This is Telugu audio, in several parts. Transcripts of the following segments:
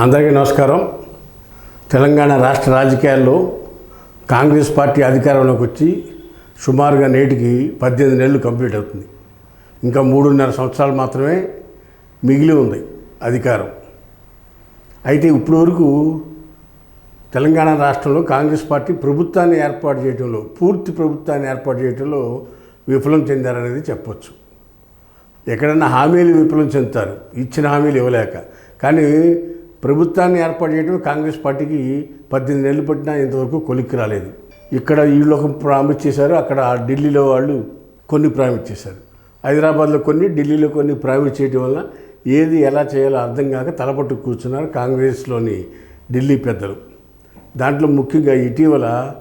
అందరికీ నమస్కారం. తెలంగాణ రాష్ట్ర రాజకీయాల్లో కాంగ్రెస్ పార్టీ అధికారంలోకి వచ్చి సుమారుగా నేటికి పద్దెనిమిది నెలలు కంప్లీట్ అవుతుంది. ఇంకా మూడున్నర సంవత్సరాలు మాత్రమే మిగిలి ఉంది అధికారం. అయితే ఇప్పటి వరకు తెలంగాణ రాష్ట్రంలో కాంగ్రెస్ పార్టీ ప్రభుత్వాన్ని ఏర్పాటు చేయడంలో పూర్తి ప్రభుత్వాన్ని ఏర్పాటు చేయడంలో విఫలం చెందారనేది చెప్పొచ్చు. ఎక్కడన్నా హామీలు విఫలం చెందుతారు. ఇచ్చిన హామీలు ఇవ్వలేక. కానీ ప్రభుత్వాన్ని ఏర్పాటు చేయడం కాంగ్రెస్ పార్టీకి పద్దెనిమిది నెలలు పట్టినా ఇంతవరకు కొలిక్కి రాలేదు. ఇక్కడ వీళ్ళు ఒక ప్రామిస్ చేశారు అక్కడ ఢిల్లీలో వాళ్ళు కొన్ని ప్రామిస్ చేశారు. హైదరాబాద్లో కొన్ని ఢిల్లీలో కొన్ని ప్రామిస్ చేయడం వల్ల ఏది ఎలా చేయాలో అర్థం కాక తలపట్టు కూర్చున్నారు కాంగ్రెస్లోని ఢిల్లీ పెద్దలు. దాంట్లో ముఖ్యంగా ఇటీవల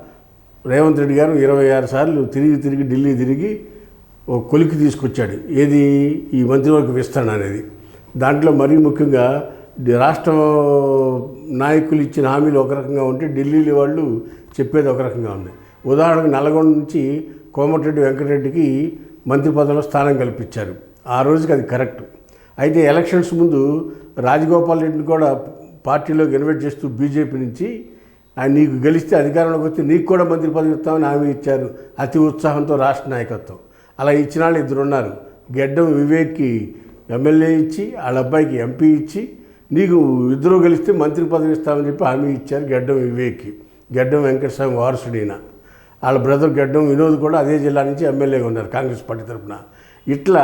రేవంత్ రెడ్డి గారు ఇరవై ఆరు సార్లు తిరిగి తిరిగి ఢిల్లీ తిరిగి ఓ కొలికి తీసుకొచ్చాడు. ఏది ఈ మంత్రివర్గ విస్తరణ అనేది. దాంట్లో మరీ ముఖ్యంగా రాష్ట్ర నాయకులు ఇచ్చిన హామీలు ఒక రకంగా ఉంటే ఢిల్లీలో వాళ్ళు చెప్పేది ఒక రకంగా ఉంది. ఉదాహరణకు నల్గొండ నుంచి కోమటిరెడ్డి వెంకటరెడ్డికి మంత్రి పదవిలో స్థానం కల్పించారు. ఆ రోజుకి అది కరెక్ట్. అయితే ఎలక్షన్స్ ముందు రాజగోపాల్ రెడ్డిని కూడా పార్టీలోకి ఇన్వైట్ చేస్తూ బీజేపీ నుంచి ఆయన నీకు గెలిస్తే అధికారంలోకి వస్తే నీకు కూడా మంత్రి పదవి ఇస్తామని హామీ ఇచ్చారు. అతి ఉత్సాహంతో రాష్ట్ర నాయకత్వం. అలా ఇచ్చిన వాళ్ళు ఇద్దరు ఉన్నారు. గెడ్డం వివేక్కి ఎమ్మెల్యే ఇచ్చి వాళ్ళ అబ్బాయికి ఎంపీ ఇచ్చి నీకు ఇద్దరు గెలిస్తే మంత్రి పదవి ఇస్తామని చెప్పి హామీ ఇచ్చారు గెడ్డం వివేక్కి. గెడ్డం వెంకటస్వామి వారసుడైన వాళ్ళ బ్రదర్ గెడ్డం వినోద్ కూడా అదే జిల్లా నుంచి ఎమ్మెల్యేగా ఉన్నారు కాంగ్రెస్ పార్టీ తరఫున ఇట్లా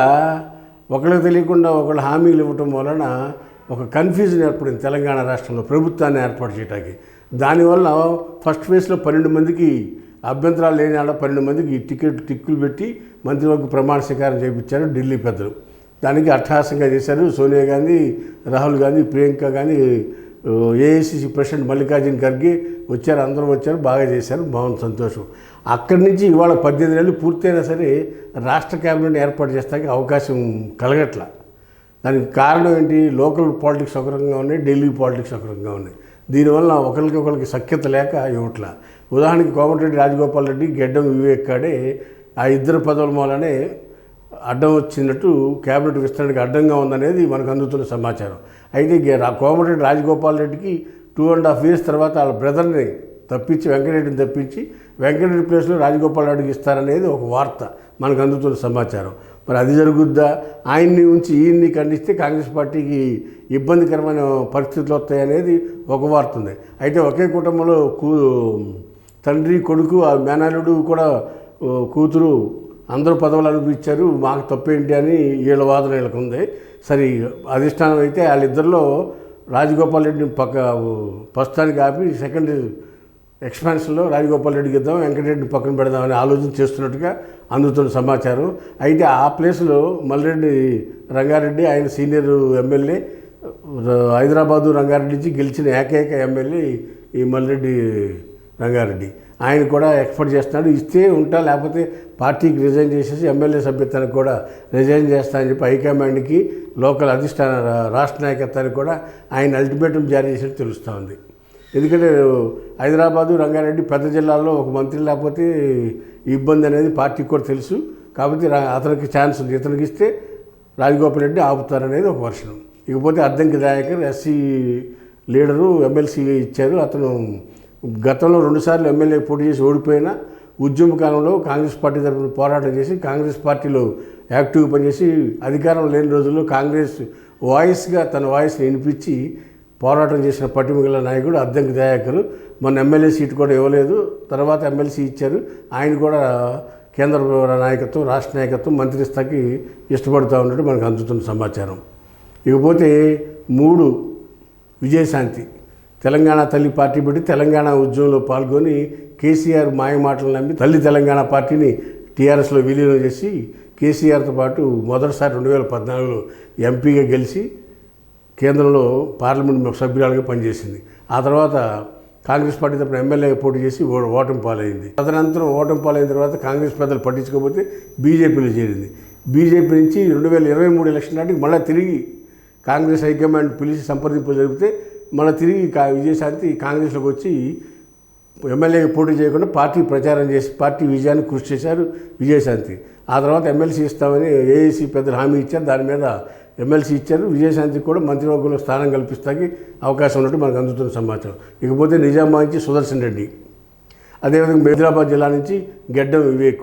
ఒకళ్ళకి తెలియకుండా ఒకళ్ళు హామీలు ఇవ్వటం వలన ఒక కన్ఫ్యూజన్ ఏర్పడింది తెలంగాణ రాష్ట్రంలో ప్రభుత్వాన్ని ఏర్పాటు చేయడానికి దానివల్ల ఫస్ట్ ఫేజ్లో పన్నెండు మందికి అభ్యంతరాలు లేని వాళ్ళ పన్నెండు మందికి టికెట్ టిక్కులు పెట్టి మంత్రివర్గ ప్రమాణ స్వీకారం చేయించారు ఢిల్లీ పెద్దలు. దానికి అట్టహాసంగా చేశారు. సోనియా గాంధీ రాహుల్ గాంధీ ప్రియాంక గాంధీ ఏఐసిసి ప్రెసిడెంట్ మల్లికార్జున ఖర్గే వచ్చారు అందరూ వచ్చారు బాగా చేశారు బాగుంది సంతోషం. అక్కడి నుంచి ఇవాళ పద్దెనిమిది నెలలు పూర్తయినా సరే రాష్ట్ర క్యాబినెట్ ఏర్పాటు చేస్తానికి అవకాశం కలగట్ల. దానికి కారణం ఏంటి? లోకల్ పాలిటిక్స్ ఒక రకంగా ఉన్నాయి ఢిల్లీ పాలిటిక్స్ ఒక రకంగా ఉన్నాయి. దీనివల్ల ఒకరికి ఒకరికి సఖ్యత లేక ఇవ్వట్ల. ఉదాహరణకి కోమటిరెడ్డి రాజగోపాల్ రెడ్డి గెడ్డం వివేక్ కాడే ఆ ఇద్దరు పదవుల మూలనే అడ్డం వచ్చినట్టు కేబినెట్ విస్తరణకి అడ్డంగా ఉందనేది మనకు అందుతున్న సమాచారం. అయితే కోమటిరెడ్డి రాజగోపాల్ రెడ్డికి టూ అండ్ హాఫ్ ఇయర్స్ తర్వాత వాళ్ళ బ్రదర్ని తప్పించి వెంకటరెడ్డిని తప్పించి వెంకటరెడ్డి ప్లేస్లో రాజగోపాల్ రెడ్డికి ఇస్తారనేది ఒక వార్త మనకు అందుతున్న సమాచారం. మరి అది జరుగుద్దా? ఆయన్ని ఉంచి ఈయన్ని ఖండిస్తే కాంగ్రెస్ పార్టీకి ఇబ్బందికరమైన పరిస్థితులు వస్తాయనేది ఒక వార్త ఉంది. అయితే ఒకే కుటుంబంలో కూ తండ్రి కొడుకు ఆ మేనల్లుడు కూడా కూతురు అందరూ పదవులు అనిపించారు మాకు తప్పేంటి అని వీళ్ళ వాదన వీళ్ళకి ఉంది. సరే అధిష్టానం అయితే వాళ్ళిద్దరిలో రాజగోపాల్ రెడ్డిని పక్క ప్రస్తుతానికి ఆపి సెకండ్ ఎక్స్పాన్షన్లో రాజగోపాల్ రెడ్డికి ఇద్దాం వెంకటరెడ్డి పక్కన పెడదామని ఆలోచన చేస్తున్నట్టుగా అందుతున్న సమాచారం. అయితే ఆ ప్లేస్లో మల్రెడ్డి రంగారెడ్డి ఆయన సీనియర్ ఎమ్మెల్యే హైదరాబాదు రంగారెడ్డి నుంచి గెలిచిన ఏకైక ఎమ్మెల్యే ఈ మల్రెడ్డి రంగారెడ్డి. ఆయన కూడా ఎక్స్పెక్ట్ చేస్తున్నాడు ఇస్తే ఉంటా లేకపోతే పార్టీకి రిజైన్ చేసేసి ఎమ్మెల్యే సభ్యత్వానికి కూడా రిజైన్ చేస్తా అని చెప్పి హైకమాండ్కి లోకల్ అధిష్టాన రాష్ట్ర నాయకత్వానికి కూడా ఆయన అల్టిమేటం జారీ చేసినట్టు తెలుస్తూ ఉంది. ఎందుకంటే హైదరాబాదు రంగారెడ్డి పెద్ద జిల్లాల్లో ఒక మంత్రి లేకపోతే ఇబ్బంది అనేది పార్టీకి కూడా తెలుసు. కాబట్టి అతనికి ఛాన్స్ ఉంది. ఇతనికి ఇస్తే రాజగోపాల్ రెడ్డి ఆపుతారనేది ఒక వర్షం ఇకపోతే అద్దంకి దాయకర్ ఎస్సీ లీడరు ఎమ్మెల్సీగా ఇచ్చారు. అతను గతంలో రెండుసార్లు ఎమ్మెల్యే పోటీ చేసి ఓడిపోయినా ఉద్యమ కాలంలో కాంగ్రెస్ పార్టీ తరఫున పోరాటం చేసి కాంగ్రెస్ పార్టీలో యాక్టివ్గా పనిచేసి అధికారం లేని రోజుల్లో కాంగ్రెస్ వాయిస్గా తన వాయిస్ని వినిపించి పోరాటం చేసిన పట్టుమిగల నాయకుడు అద్దంకి దయాకర్. మన ఎమ్మెల్యే సీటు కూడా ఇవ్వలేదు. తర్వాత ఎమ్మెల్సీ ఇచ్చారు. ఆయన కూడా కేంద్ర నాయకత్వం రాష్ట్ర నాయకత్వం మంత్రిస్థాయికి ఇష్టపడుతూ ఉన్నట్టు మనకు అందుతున్న సమాచారం. ఇకపోతే మూడు విజయశాంతి. తెలంగాణ తల్లి పార్టీ పెట్టి తెలంగాణ ఉద్యమంలో పాల్గొని కేసీఆర్ మాయ మాటలు నమ్మి తల్లి తెలంగాణ పార్టీని టీఆర్ఎస్లో విలీనం చేసి కేసీఆర్తో పాటు మొదటిసారి రెండు వేల పద్నాలుగులో ఎంపీగా గెలిచి కేంద్రంలో పార్లమెంట్ సభ్యురాలుగా పనిచేసింది. ఆ తర్వాత కాంగ్రెస్ పార్టీ తప్పుడు ఎమ్మెల్యే పోటీ చేసి ఓటమి పాలైంది. తదనంతరం ఓటమి పాలైన తర్వాత కాంగ్రెస్ పెద్దలు పట్టించుకోకపోతే బీజేపీలో చేరింది. బీజేపీ నుంచి రెండు వేల ఇరవై మూడు ఎలక్షన్ నాటికి మళ్ళీ తిరిగి కాంగ్రెస్ హైకమాండ్ పిలిచి సంప్రదింపులు జరిపితే మన తిరిగి కా- విజయశాంతి కాంగ్రెస్లోకి వచ్చి ఎమ్మెల్యేకి పోటీ చేయకుండా పార్టీ ప్రచారం చేసి పార్టీ విజయాన్ని కృషి చేశారు విజయశాంతి. ఆ తర్వాత ఎమ్మెల్సీ ఇస్తామని ఏఏసీ పెద్దలు హామీ ఇచ్చారు. దాని మీద ఎమ్మెల్సీ ఇచ్చారు. విజయశాంతికి కూడా మంత్రివర్గంలో స్థానం కల్పిస్తానికి అవకాశం ఉన్నట్టు మనకు అందుతున్న సమాచారం. ఇకపోతే నిజామాబాద్ నుంచి సుదర్శన్ రెడ్డి. అదేవిధంగా హైదరాబాద్ జిల్లా నుంచి గెడ్డం వివేక్.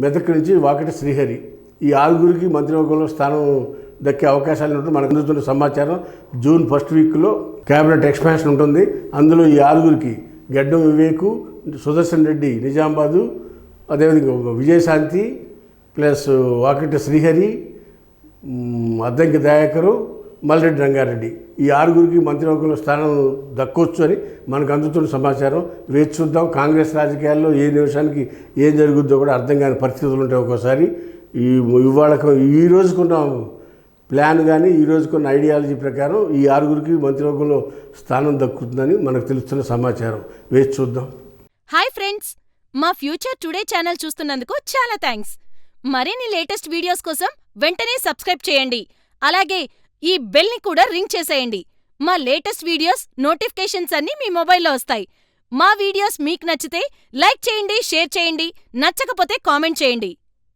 మెదక్ నుంచి వాకటి శ్రీహరి. ఈ ఆరుగురికి మంత్రివర్గంలో స్థానం దక్కే అవకాశాలు ఉంటుంది మనకు అందుతున్న సమాచారం. జూన్ ఫస్ట్ వీక్లో క్యాబినెట్ ఎక్స్పాన్షన్ ఉంటుంది. అందులో ఈ ఆరుగురికి గెడ్డం వివేకు సుదర్శన్ రెడ్డి నిజామాబాదు అదేవిధంగా విజయశాంతి ప్లస్ వాకిట శ్రీహరి అద్దంకి దయాకరు మల్రెడ్డి రంగారెడ్డి. ఈ ఆరుగురికి మంత్రివర్గంలో స్థానం దక్కొచ్చు అని మనకు అందుతున్న సమాచారం. వేచి చూద్దాం. కాంగ్రెస్ రాజకీయాల్లో ఏ నిమిషానికి ఏం జరుగుద్దో కూడా అర్థం కాని పరిస్థితులు ఉంటాయి ఒక్కోసారి. ఈ ఇవాళ ఈ రోజుకున్న ప్లాన్ కానీ ఈ రోజుకున్న ఐడియాలజీ ప్రకారం ఈ ఆరుగురికి మంత్రివర్గంలో స్థానం దక్కుతుందని మనకు తెలుస్తున్న సమాచారం. వేచి చూద్దాం. Hi friends. మా ఫ్యూచర్ టుడే ఛానల్ చూస్తున్నందుకు చాలా థ్యాంక్స్. మరిన్ని లేటెస్ట్ వీడియోస్ కోసం వెంటనే సబ్స్క్రైబ్ చేయండి. అలాగే ఈ బెల్ని కూడా రింగ్ చేసేయండి. మా లేటెస్ట్ వీడియోస్ నోటిఫికేషన్స్ అన్నీ మీ మొబైల్లో వస్తాయి. మా వీడియోస్ మీకు నచ్చితే లైక్ చేయండి షేర్ చేయండి నచ్చకపోతే కామెంట్ చేయండి.